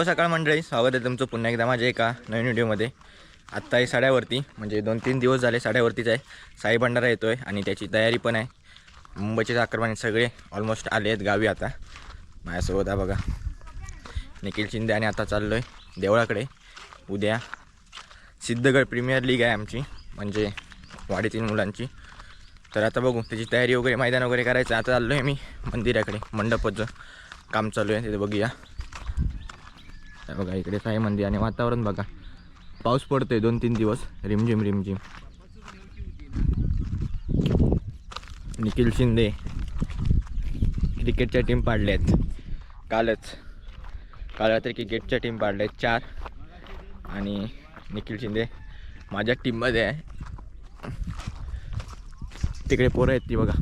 शिवसकाळ मंडळी. स्वागत आहे तुमचं पुन्हा एकदा माझ्या एका नवीन व्हिडिओमध्ये. आत्ता आहे साड्यावरती. म्हणजे दोन तीन दिवस झाले साड्यावरतीच आहे. साई भंडारा येतो आहे आणि त्याची तयारी पण आहे. मुंबईचे आक्रमण सगळे ऑलमोस्ट आले आहेत गावी आता. माझ्यासोबत आहे बघा. निखिल शिंदे आणि आता चाललो आहे देवळाकडे. उद्या सिद्धगड प्रीमियर लीग आहे आमची. म्हणजे वाडीतील मुलांची. तर आता बघू त्याची तयारी वगैरे मैदान वगैरे करायचं आता चाललो आहे मी मंदिराकडे. मंडपाचं काम चालू आहे. तिथे बघूया. बघा इकडे साई मंदिर आणि वातावरण बघा. पाऊस पडतोय दोन तीन दिवस. रिमझिम रिमझिम. निखिल शिंदे क्रिकेटच्या टीम पाडल्या आहेत कालच. काल रात्री क्रिकेटच्या टीम पाडल्या आहेत चार. आणि निखिल शिंदे माझ्या टीममध्ये आहे. तिकडे पोरं आहेत ती बघा.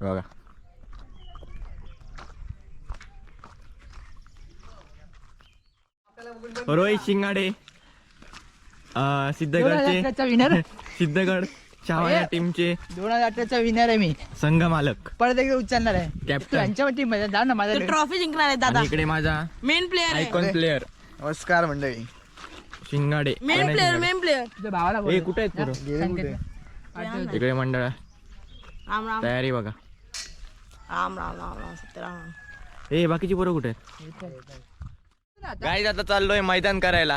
बघा. रोहित शिंगाडे अं, सिद्धगडचे विनर सिद्धगड शावा या टीमचे दोन हजार अठराचा विनर आहे मी. संघ मालक. परत एकदा उचलणार आहे. Captain. तू यांच्या टीममध्ये जा ना माझ्या ट्रॉफी जिंकणार आहे दादा. आणि इकडे माझा मेन प्लेअर आहे. आयकॉन प्लेअर नमस्कार मंडळी. Shingade. Main player Shingade. Main player तुझ्या भावाला ए. कुठे आहेत पोरं? इकडे मंडळ. राम राम. तयारी बघा. राम राम राम राम सत्यराम राम ए बाकीची पोरं कुठे आहेत? गाईज आता. चाललोय मैदान करायला.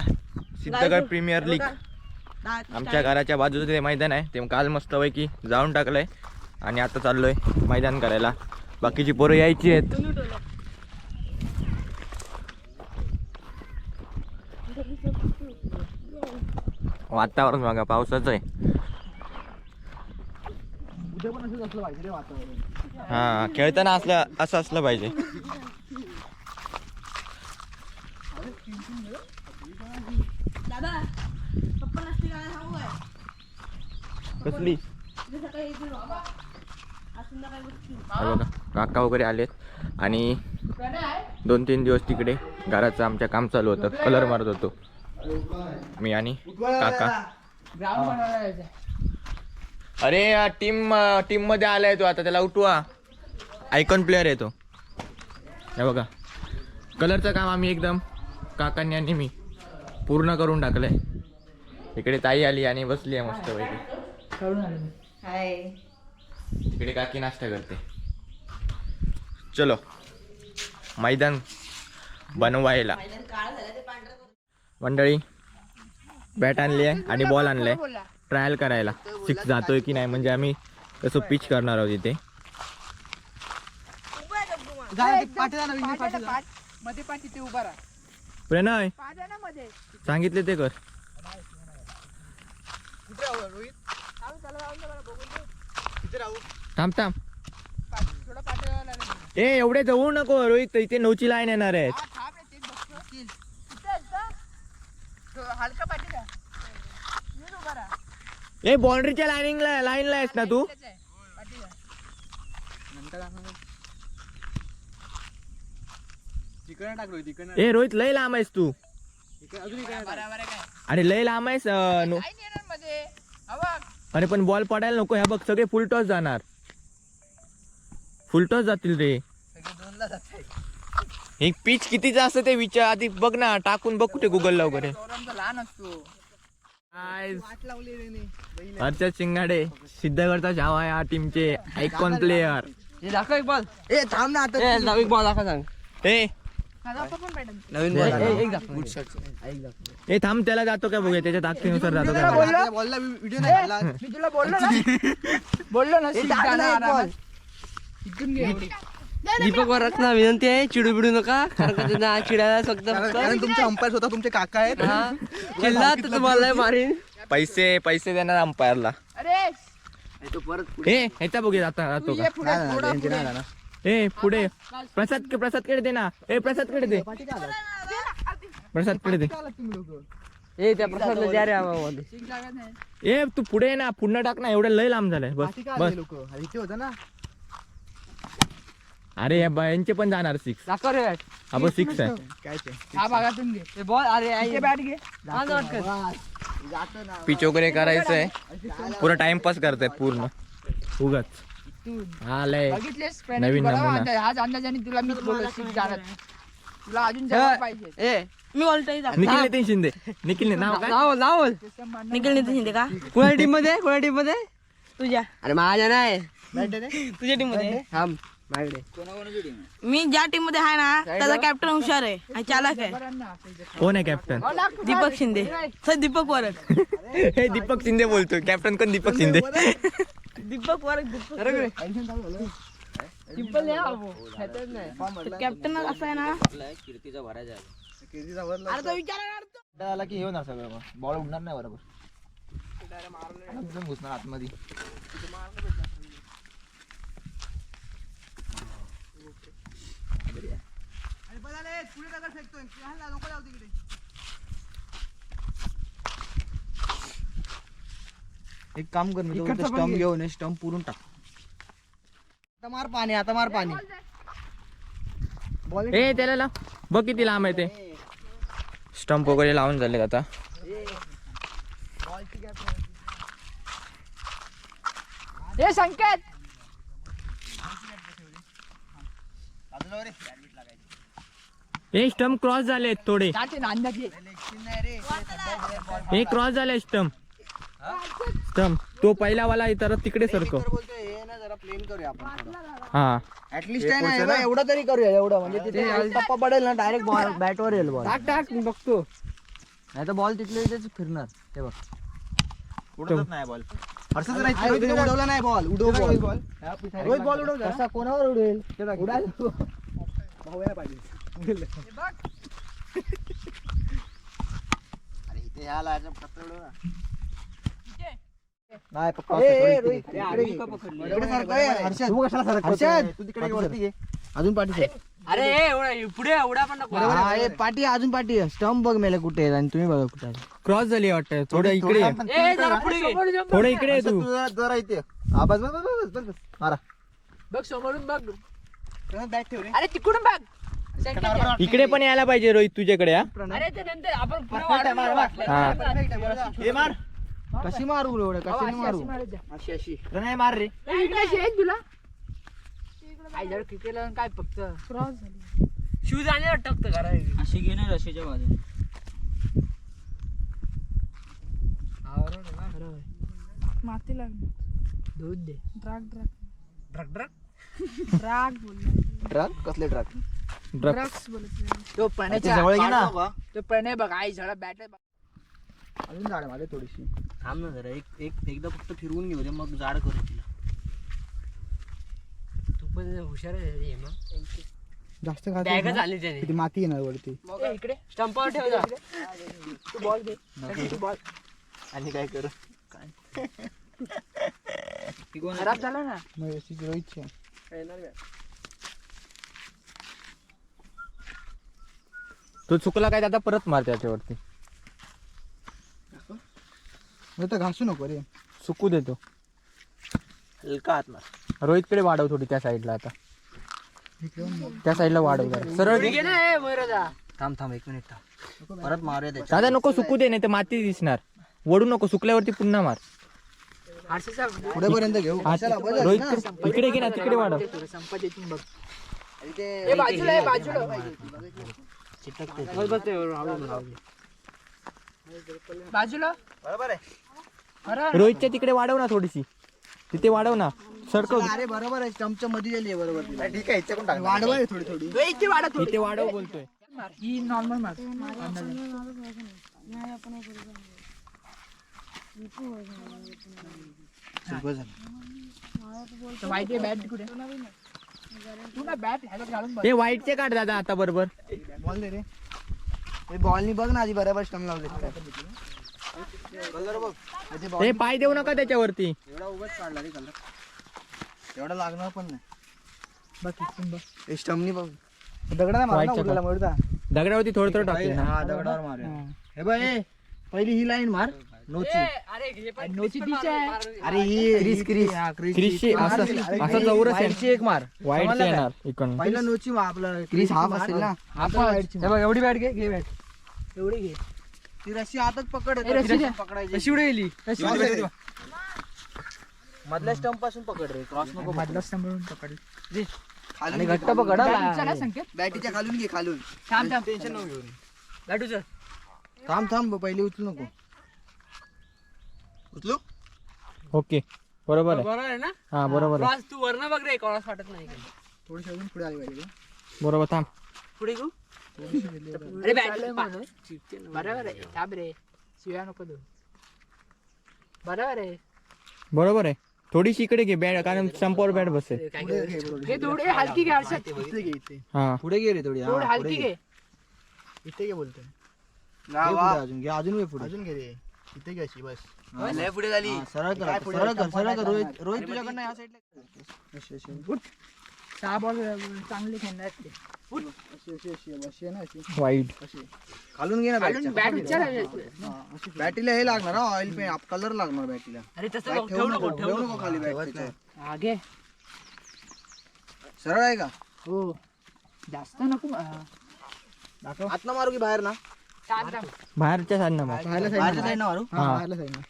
सिद्धगड प्रीमियर लीग आमच्या घराच्या बाजूचं ते मैदान आहे ते काल मस्तपैकी जाऊन टाकलंय. आणि आता चाललोय मैदान करायला. बाकीची पोरं यायची आहेत. वातावरण बघा पावसाचं आहे. हा खेळताना असलं असं असलं पाहिजे. दादा पप्पा नसते काय सांगू काय कसली? उद्या सकाळी येतील बाबा. आज संध्याकाळी बसतील. हे बघा काका वगैरे आलेत. आणि दोन तीन दिवस तिकडे घराचं आमच्या काम चालू होतं. कलर मारत होतो. मी आणि काका. अरे टीम टीममध्ये आलाय तो आता. त्याला उठवा. आयकॉन प्लेअर आहे तो. हे बघा. कलरचं काम आम्ही एकदम काकांनी आणि मी पूर्ण करून टाकलंय. इकडे ताई आली आणि बसली आहे मस्त पैकी. करून आलो मी. इकडे काकी नाश्ता करते. चलो. मैदान बनवायला. मंडळी बॅट आणली आहे आणि बॉल आणलाय. ट्रायल करायला. सिक्स जातोय की नाही म्हणजे आम्ही तसं पिच करणार आहोत इथे. मध्ये पाठी ते उभा राहा. प्रणय ना मध्ये सांगितले ते कर. थांब थांब. थोडं ए एवढे जवळ नको रोहित. इथे नऊची लाईन येणार आहेत. हलका पाठी द्या येऊन उभा राहा. ए बाउंड्रीच्या लाईनिंगला लाईनला आहेस ना तू? ए रोहित लय लांब आहेस तू. अरे लय लांब आहेस अं, नो- काय नाही येणार मध्ये. हा बघ. अरे पण बॉल पडायला नको ह्या बघ सगळे फुल टॉस जाणार. फुल टॉस जातील रे. हे पिच कितीचं असतं ते विचार आधी बघ ना टाकून बघ कुठे गुगलला वगैरे. गौरवचा लहान असतो. शिंगाडे सिद्धगडचा शावा या टीमचे आयकॉन प्लेयर हे दाखव एक बॉल ए थांब ना आता नवीन बॉल दाखव सांग. ए नवीन बॉल ए थांब त्याला जातो काय बघूया? त्याच्या ताकदीनुसार जातो काय. बोलला? व्हिडिओ नाही मी तुला बोललो ना? बोललो ना शिकताना आरामात. शिकून घे. एवढी. दीपक विनंती आहे चिडू बिडू नका. कारण का त्यांना चिडायला फक्त कारण तुमचे अंपायर स्वतः तुमचे काका आहेत. हा. चिल्ला तर तुम्हाला मारीन. पैसे पैसे देणार अंपायरला अरे तो परत ए ह्याचा बघूया आता जातो तू का? ये पुढे थोडं पुढे. ए पुढे. प्रसाद प्रसादकडे दे ना. ए प्रसादकडे दे. प्रसादकडे दे. ए त्या प्रसादला. ए तू पुढे ये ना. पुन्हा टाक ना. एवढं लय लांब झालंय. बस बस. होतं ना. अरे या बायांचे पण जाणार सिक्स दाखव रे. आपण सिक्स आहे. काय ते? हा भागातून घे. ते बॉल. अरे आई. इथे बॅट घे. आण वाटकन. पिच वगैरे करायचं आहे पुरा टाइमपास करताय पूर्ण. उगाच. इथून लय. बघितलेस नवीन नमुना. हाच अंदाजाने तुला मी बोललो सीट जाणार तुला अजून जवळ पाहिजे. ए मी निखिल नितीन शिंदे. निखिल नाव काय. निखिल नितीन शिंदे का? कुणा टीममध्ये कुणा टीममध्ये तुझ्या. अरे माझ्या नाही. तुझ्या टीममध्ये थांब माझ्याकडे मी ज्या टीममध्ये आहे ना त्याचा कॅप्टन हुशार आहे. आणि चालक आहे. कोण आहे कॅप्टन दीपक शिंदे. सर दीपक वरक हे दीपक शिंदे बोलतोय. कॅप्टन कोण दीपक शिंदे? दीपक वरक दीपक कॅप्टन असं आहे ना. अरे तो विचार आला की येऊन सगळं बॉल उडणार नाही बरोबर. एकदम घुसणार आतमध्ये. एक काम कर मी स्टंप घेऊन स्टंप पुरून टाक. आता मार पाणी आता मार पाणी. बॉल ए त्याला लाव. बघ किती लांब आहे ते. स्टंप वगैरे लावून झाले आता. हे संकेत. हे स्टंप क्रॉस झाले थोडे. हे क्रॉस झाले स्टंप स्टंप तो पहिला वाला आहे तर तिकडे सरको बोलतोय हे ना जरा प्लेन करूया आपण थोडं. हा. ऍटलिस्ट हे एवढं तरी करूया एवढं. म्हणजे तिथे टप्पा पडेल ना डायरेक्ट बॉल बॅटवर येईल बॉल टाक टाक मी बघतो. नाही तर बॉल तिथले तिथेच फिरणार. ते बघ. उडतच नाही बॉल उडवला नाही बॉल उडव बॉल रोहित बॉल उडव कसा कोणावर उडवेल? उडाल. अरे इथे ह्या लायचं पत्र उडव ना नाही पक्का इकडे सारखं आहे, हर्षद. हर्षद, तू तिकडे घे. अजून पाठी अरे पुढे एवढा पण पाठी अजून पाठी. स्टंप बघ मेले कुठे आणि तुम्ही बघा कुठे. क्रॉस झाली वाटतं. थोडं इकडे ये. ए जरा पुढे घे. थोडं इकडे तू. जरा जरा इथे. बस बस मारा. बघ समोरून बघ. अरे तिकडून बघ. इकडे पण यायला पाहिजे रोहित तुझ्याकडे हा. अरे ते नंतर आपण कशी मारू एवढं? कशी अशी- मारू? अशी. अशी. नाही मार रे? तुला? काय फक्त? शूज आणि अटकतं करा अशी घे ना रशीच्या बाजूने. माती लागली. दूध दे. Drug drug drug drug drug बोलला. ट्रक कसले ड्रग ड्रग्स बोलत तो प्रणयच्या जवळ घे ना. तो प्रणय बघ आई झाडा बॅट अजून झाड माझे थोडीशी. थांब ना जरा एक एक एकदा फक्त फिरवून घेऊ दे मग जाड करू तिला. तू पण हुशार आहे मग जास्त बॅगच आली त्याने. किती माती येणार वरती. इकडे. स्टंपावर ठेव जा. तू बॉल घे. तू बॉल आणि काय करू? खराब झाला ना? मग अशी रोहितची तो चुकला काय आता परत मार त्याच्यावरती. तर घासू नको रे. चुकू देतो हलका हात मार. रोहितकडे वाढव थोडी त्या साईडला आता. त्या साईडला वाढव जरा. सरळ घे. थांब थांब एक मिनिट थांब. परत मारूया त्याच्या दादा नको सुकू दे नाही तर माती दिसणार. वडू नको सुकल्यावरती पुन्हा मार. पुढेपर्यंत घेऊ. हा, रोहित इकडे घे ना तिकडे वाढव. बाजूला बाजूला. बाजूला. बरोबर आहे. रोहितच्या तिकडे वाढव ना थोडीशी. तिथे वाढव ना. सरकव अरे बरोबर आहे. स्टंपच्या मध्ये गेली आहे बरोबर. ठीक आहे इथे पण वाढवा आहे थोडी थोडी. इथे वाढव बोलतोय. ही नॉर्मल मार. वाईट बॅट कुठे? तू ना बॅट ह्याच्यात घालून बघ. हे व्हाईटचे काढ दादा आता बरोबर. बॉल दे रे. बॉलनी बघ ना आधी. बरोबर स्टंप लावले कलर बघ. हे पाय देऊ नका त्याच्यावरती. एवढा उगाच काढला रे कलर एवढा लागणार पण नाही. बघ इथून बघ. दगडा नाही मारला White दगडावरती थोडं थोडं टाकते ना हा दगडावर मार. हे. बघ हे. पहिली ही लाईन मार. नोची. अरे घे पण नोची तीच आहे अरे ही क्रिस क्रिस. हा क्रिस क्रिसची असं असं चौरस आहे. व्हाईटची एक मार. व्हाईटचे येणार इकडून. पहिला नोची मार आपलं क्रिस हाफ असेल ना. हाफ एवढी बॅट घे घे बॅट एवढी घे. ती रस्सी हातच पकड ए, रस्सी द्या. पकडायची. गेली. मधल्या स्टंपपासून पकड रे क्रॉस नको मधला पकडलं आणि घट्ट पकड बॅटरीचा ना संकेत? बॅटीच्या खालून घे खालून. थांब थांब. टेन्शन नको घेऊन गाडूचं थांब थांब पहिले उचलू नको. उचलू? ओके. बरोबर आहे. बरोबर आहे ना? हा बरोबर आहे. क्रॉस तू वरनं बघ रे क्रॉस वाटत नाही. काही. थोडी अजून पुढे आली पाहिजे बरोबर थांब. पुढे घेऊ. बरोबर आहे थांब रे शिव्या नको देऊ बरोबर आहे बरोबर आहे. थोडीशी इकडे घे बॅट कारण संपावर बॅट घे बरोबर. हे थोडी हलकी घे हर्षद इथे घे इथे हा. पुढे घे रे थोडी. थोडी हा, हलकी पुढे घे. इथे घे बोलतोय. घे पुढे अजून घे अजून घे पुढे. अजून घे रे. इथे घे अशी बस. पुढे झाली. सरळ कर आता, सरळ कर सरळ कर. रोहित रोहित तुझ्याकडनं या साईडला अशी अशी. सहा बॉल चांगले खेळणार आहेत ते. अशी अशी अशी अशी आहे ना अशी वाईट अशी खालून घे ना बॅटच्या. बॅट विचार हा, अशी. हे लागणार ऑइल पेंट कलर लागणार बॅटीला अरे तसं बॅट बघ, ठेवू नको ठेवू नको खाली बॅट त्याच्यावर. आगे. सरळ आहे का? हो. जास्त नको अं, आतनं मारू की बाहेर ना? बाहेरच्या साईडनं मार. बाहेरच्या मारू? हा. हा बाहेरच्या साईडनं.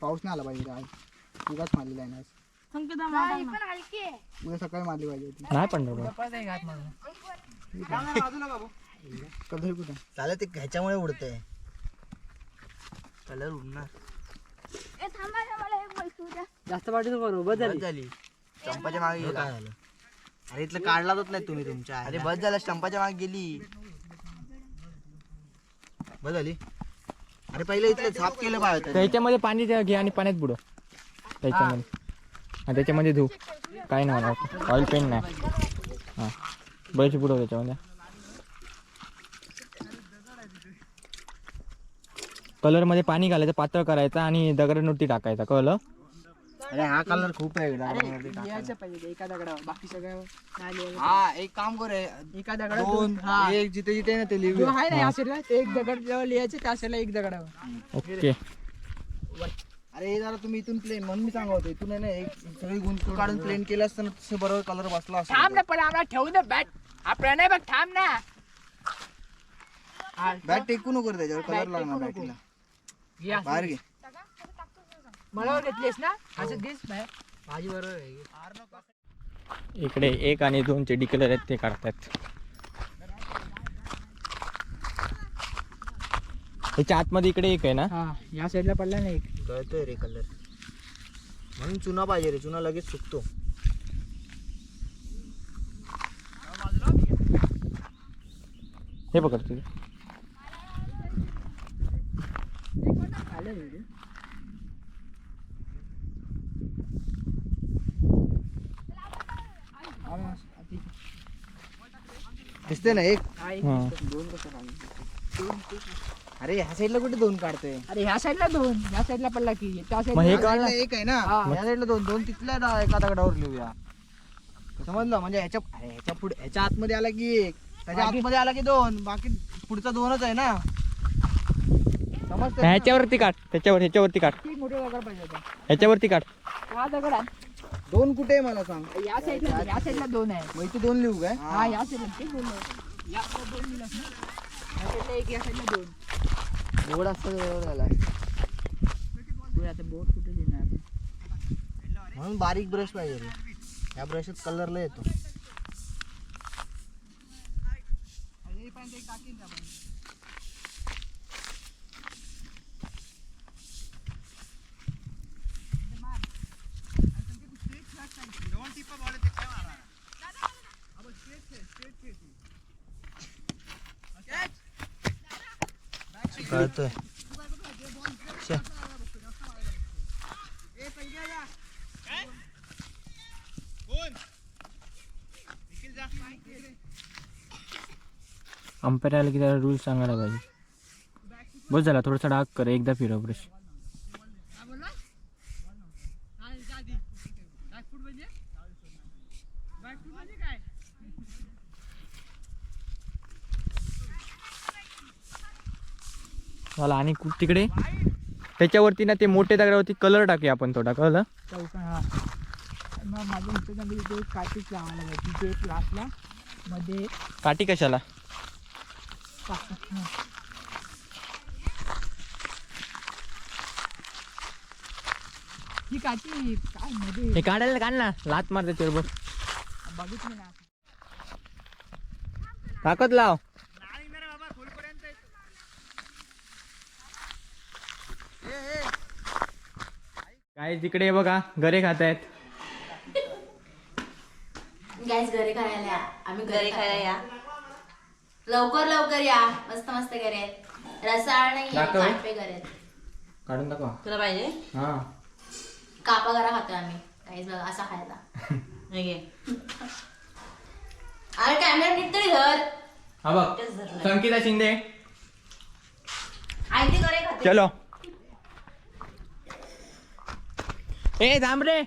पाऊस नाही आला पाहिजे उगाच मारली आहे ना संकेत मार ना. उद्या सकाळी मारली पाहिजे होती. नाही पण रे बा. परत एक हात मारून. कलर कुठे? चालेल ते ह्याच्यामुळे उडतंय कलर उडणार. ए, थांबा ना, मला एक वस्तू द्या. जास्त पाठी बरोबर झाली. झाली. स्टंपाच्या मागे गेला. काय झालं? अरे इथलं काढलाच नाही तुम्ही तुमच्या. अरे बस झालं स्टंपाच्या मागे गेली. बस झाली. अरे पहिले इथलं साफ केलं पाहिजे त्याच्यामध्ये पाणी द्या- घे आणि पाण्यात बुडव. त्याच्यामध्ये. हा त्याच्यामध्ये धू. काय नाही मला ऑइल पेंट नाही. हां. ब्रश बुडव त्याच्यामध्ये. कलरमध्ये पाणी घालायचं पातळ करायचं आणि दगडानुटी टाकायचा. कळलं? अरे हा कलर खूप आहे. पाहिजे एका दगडावर. बाकी सगळं नाही लिहायचं. हा एक काम कर रे. एका दोन हा. एक जिथे जिथे आहे ना ते जो लिहू आहे ना या साईडला ते एक दगड जेव्हा लिहायचं त्या साईडला एक दगडावर. ओके. अरे जरा तुम्ही इथून प्लेन म्हणून मी सांगा होतो इथून आहे ना एक सगळी गुंत काढून प्लेन केलं असतं ना तसं बरोबर कलर बसला असता. थांब ना पण आम्हाला ठेवू दे बॅट हा प्रणय बघ थांब ना. हा, बॅट टेकू नको रे त्याच्यावर कलर लागणार. बॅटीला असं. बाहेर घे. मला घेतलीस ना? असं दिस बाहेर माझी बरोबर आहे इकडे एक आणि दोन चे कलर आहेत ते काढतात. त्याच्या आतमध्ये इकडे एक आहे ना? हा या साईडला पडला ना एक. गळतोय रे कलर। म्हणून चुना पाहिजे रे चुना लगेच सुकतो. हे पकड तुझे. दिसते ना एक? हाँ दोन कसं अरे ह्या साईडला कुठे दोन काढतोय? अरे ह्या साईडला दोन. ह्या साईडला पडला की. त्या मग हे साईडला काढ ना. एक आहे ना? हा. ह्या साईडला दोन. दोन तिथल्या ना एका दगडावर लिहूया. समजलं? म्हणजे ह्याच्या अरे ह्याच्या पुढे ह्याच्या आतमध्ये आला की एक. त्याच्या आतमध्ये आला की दोन. बाकी पुढचा दोनच आहे ना? समजतं ना? ह्याच्यावरती काढ. त्याच्यावर ह्याच्यावरती काढ. मोठे दगड पाहिजे होता? ह्याच्यावरती काढ. हा दगड आहे. दोन कुठे आहे मला सांग? या साईडला या साईडला दोन आहे. मग इथे दोन लिहू काय? हा या साईडला ते बोललो या दोन ना एक या साईडला दोन. बोर्ड असतं बोल आता बोट कुठे लिहिणार आपण म्हणून बारीक ब्रश पाहिजे रे. या ब्रशच कलरला येतो. अंपायर आलं की त्याला रूल सांगायला पाहिजे. बस झाला थोडासा डाग कर एकदा फिरव ब्रश झाला आणि तिकडे? त्याच्यावरती ना ते मोठे दगडावरती कलर टाकूया आपण थोडा कळलं? काठीच लावायला काठी कशाला? हे काढायला काढ ना लात मारते ते बघ. बघितली लाव. काय तिकडे बघा घरे खात आहेत गॅस घरी खायला या. आम्ही घरी खायला या. लवकर लवकर या. मस्त मस्त घरे आहेत. रसाळ नाही दाखव. कापे घरे काढून दाखवा. तुला पाहिजे? हा. कापा घरा खातोय आम्ही. काहीच बघा असा खायला हे घे. अरे कॅमेरा नीट तरी धर. हा बघ. संकिता शिंदे. आई ते घरे खाते. चलो. ए थांब रे.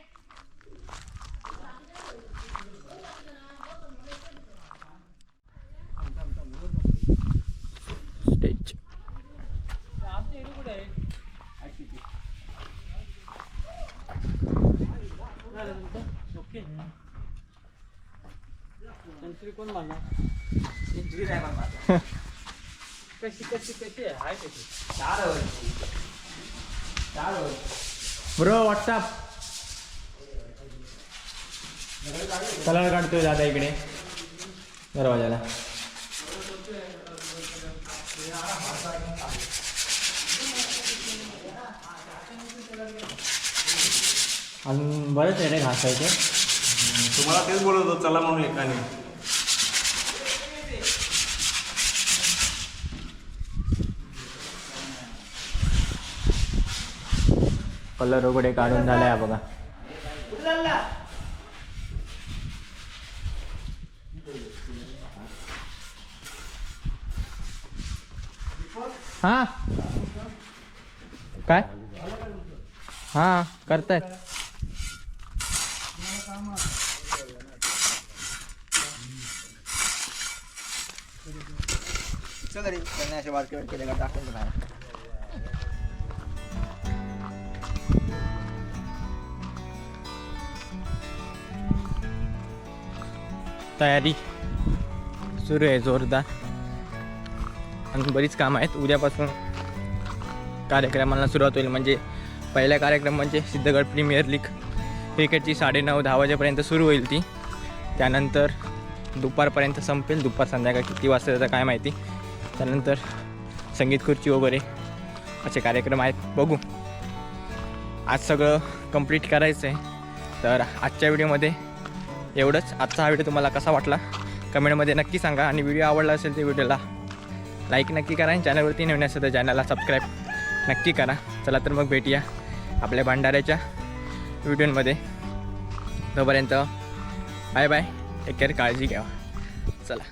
कशी कशी कशी आहे? हाय कशी? ब्रो व्हॉट्सअप कलर काढतोय दादा इकडे. दरवाजाला. अजून बरेच आहे रे घासायचे. तुम्हाला तेच बोलत होतो चला म्हणून एकाने. कलर वगैरे काढून झालाय बघा. हा? काय? हा करतायत चल घरी त्यांनी असे वारके वारके केले का बाहेर तयारी सुरू आहे जोरदार. आणि बरीच कामं आहेत. उद्यापासून कार्यक्रमाला सुरुवात होईल. म्हणजे पहिला कार्यक्रम म्हणजे सिद्धगड प्रीमियर लीग क्रिकेटची साडेनऊ दहा वाजेपर्यंत सुरू होईल ती. त्यानंतर दुपारपर्यंत संपेल. दुपार संध्याकाळ किती वाजता काय माहिती. त्यानंतर संगीत खुर्ची वगैरे असे कार्यक्रम आहेत. बघू. आज सगळं कंप्लीट करायचं आहे तर आजच्या व्हिडिओमध्ये एवढंच. आजचा हा व्हिडिओ तुम्हाला कसा वाटला? कमेंटमध्ये नक्की सांगा. आणि व्हिडिओ आवडला असेल तर व्हिडिओला लाईक नक्की करा. आणि चॅनलवरती नवीन असेल तर चॅनलला सबस्क्राईब नक्की करा. चला तर मग भेटूया आपल्या भंडाऱ्याच्या व्हिडिओमध्ये. तोपर्यंत बाय बाय टेक केअर काळजी घ्या. चला.